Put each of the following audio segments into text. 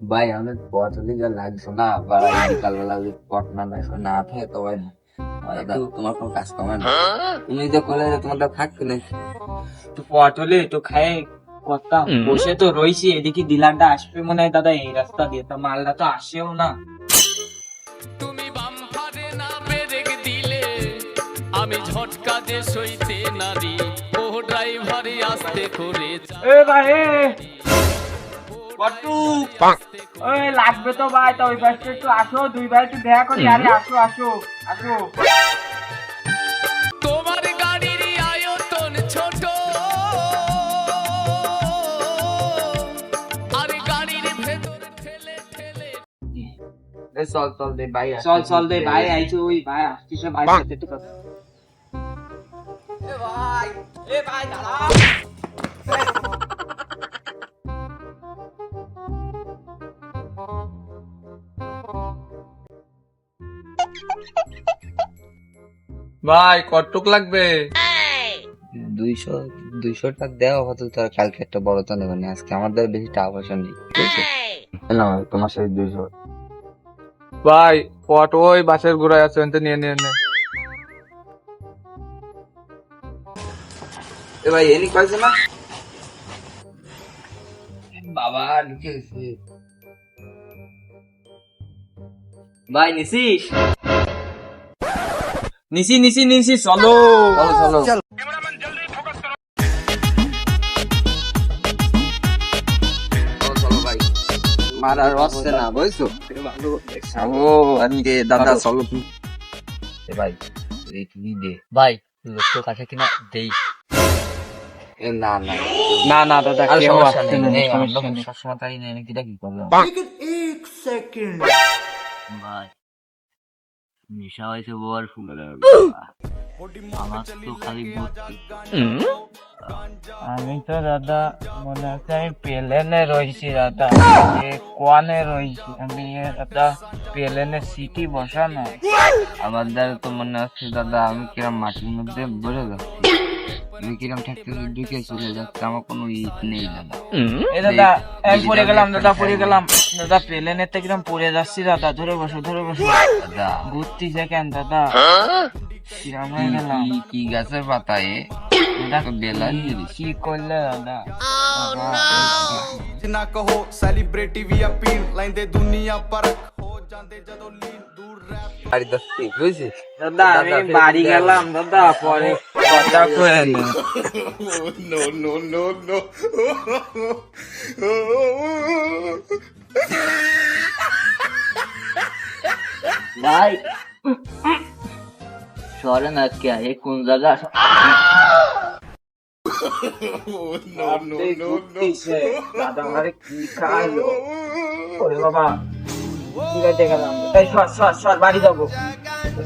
ভাই আমি পটলি যা লাগছে না বাড়া বিকাল বেলা যদি পট না দেখো না থাকে তো ভাই। তোমার কোনো কাজ কমে না। তুমি তো করলে তোমারটা থাকবে না। তো পটলে তো খায় কথা বসে তো রয়েছি এদিকে ডিলারটা আসবে মনে হয় দাদা এই রাস্তা দিয়ে। তো মালটা তো আসেও না। তুমি বাম্পারে না ব্রেক দিলে আমি ঝটকা দিয়ে সইতে নারি ও ড্রাইভারে আসতে করে এ ভাই এ পটু ওই লাগবে তো ভাই তো ওই বাসটা একটু আসো দুই ভাই একটু দেখা করি আরে আসো আসো আসো। তোমার গাড়ির আয়তন ছোট। আর গাড়ির ভেতর ঠেলে ঠেলে। এ চল চল দে ভাই চল চল দে ভাই আইছো ওই ভাই আসছিস ভাই সাথে একটু কথা। ভাই কটুক লাগবে? দুইশো দুইশো টাকা দেওয়া হতো তোর কালকে একটা বড় তো নেবেন আজকে আমাদের বেশি টাকা পয়সা নেই না তোমার সাথে দুইশো। ভাই পট ওই বাসের ঘোড়ায় আছে নিয়ে নিয়ে নে এ ভাই এনি পাইছে না? বাবা ঢুকে গেছে। ভাই নিসিস নিসি নিসি নিসি চলো। চলো ভাই। মারার হচ্ছে না বুঝছ? ও আজকে দাদা চলো। ভাই এই তুমি দে? ভাই লোকটো কাছে কিনা দেই। এ না না। না না দাদা সমস্যা নেই সমস্যা নেই। নেই কি করব? ভাই। নেশা হয়েছে ফুল আমার তো খালি আমি তো দাদা মনে হচ্ছে আমি পেলেনে রয়েছি দাদা। কোয়ানে রয়েছি? আমি এ দাদা প্লেনে সিটি বসানো। আমার দাদা তো মনে হচ্ছে দাদা আমি কিরম মাটির মধ্যে বসে যাচ্ছি? আমি কিরম ঠেকতে ঢুকে চলে যাচ্ছে আমার কোনো ইট নেই দাদা। এ দাদা এই পড়ে গেলাম দাদা পড়ে গেলাম। দাদা প্লেনে তো কিরম পড়ে যাচ্ছি দাদা ধরে বসো ধরে বসো দাদা ঘুরতি সেকেন্ড দাদা কিরম হয়ে গেলাম কি কি গাছের পাতায় দাদা তো বেলা কি করলে দাদা ਨਾ ਕਹੋ ਸੈਲੀਬ੍ਰਿਟੀ ਵੀ ਅਪੀਲ ਲੈਂਦੇ ਦੁਨੀਆ ਪਰਖ ਹੋ ਜਾਂਦੇ ਜਦੋਂ ਲੀਨ ਦੂਰ ਰੈਪ বাড়ি যাচ্ছি বুঝছিস দাদা আমি বাড়ি গেলাম দাদা পরে কথা কয়ে কোন। দাদা কি খাইলো ওরে বাবা সর সর সর বাড়ি যাব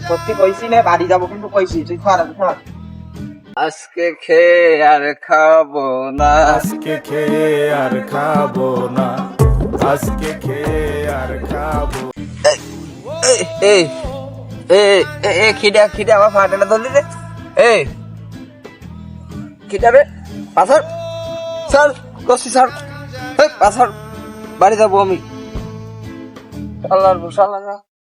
সত্যি কইছি না বাড়ি যাব কিন্তু কইছি তুই সর সর আজকে খেয়ে আর খাব না। আজকে খেয়ে আর খাব না। আজকে খেয়ে আর খাব এই এই খিদা খিদা আমার ফাটাটা ধরলি রে। এই খিদা রে পাথর। স্যার কষি স্যার পাথর বাড়ি যাব আমি। আল্লাহর লাগা